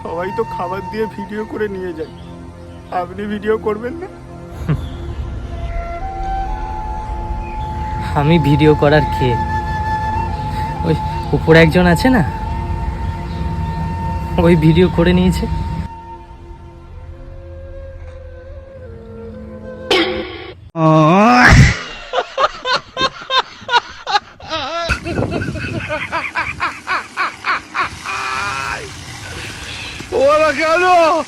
সবাই তো খাবার দিয়ে ভিডিও করে নিয়ে যায়। আপনি ভিডিও করবেন না? আমি ভিডিও করার কে? ওই উপরে একজন আছে না? ওই ভিডিও করে নিয়েছে। ও 我的天哪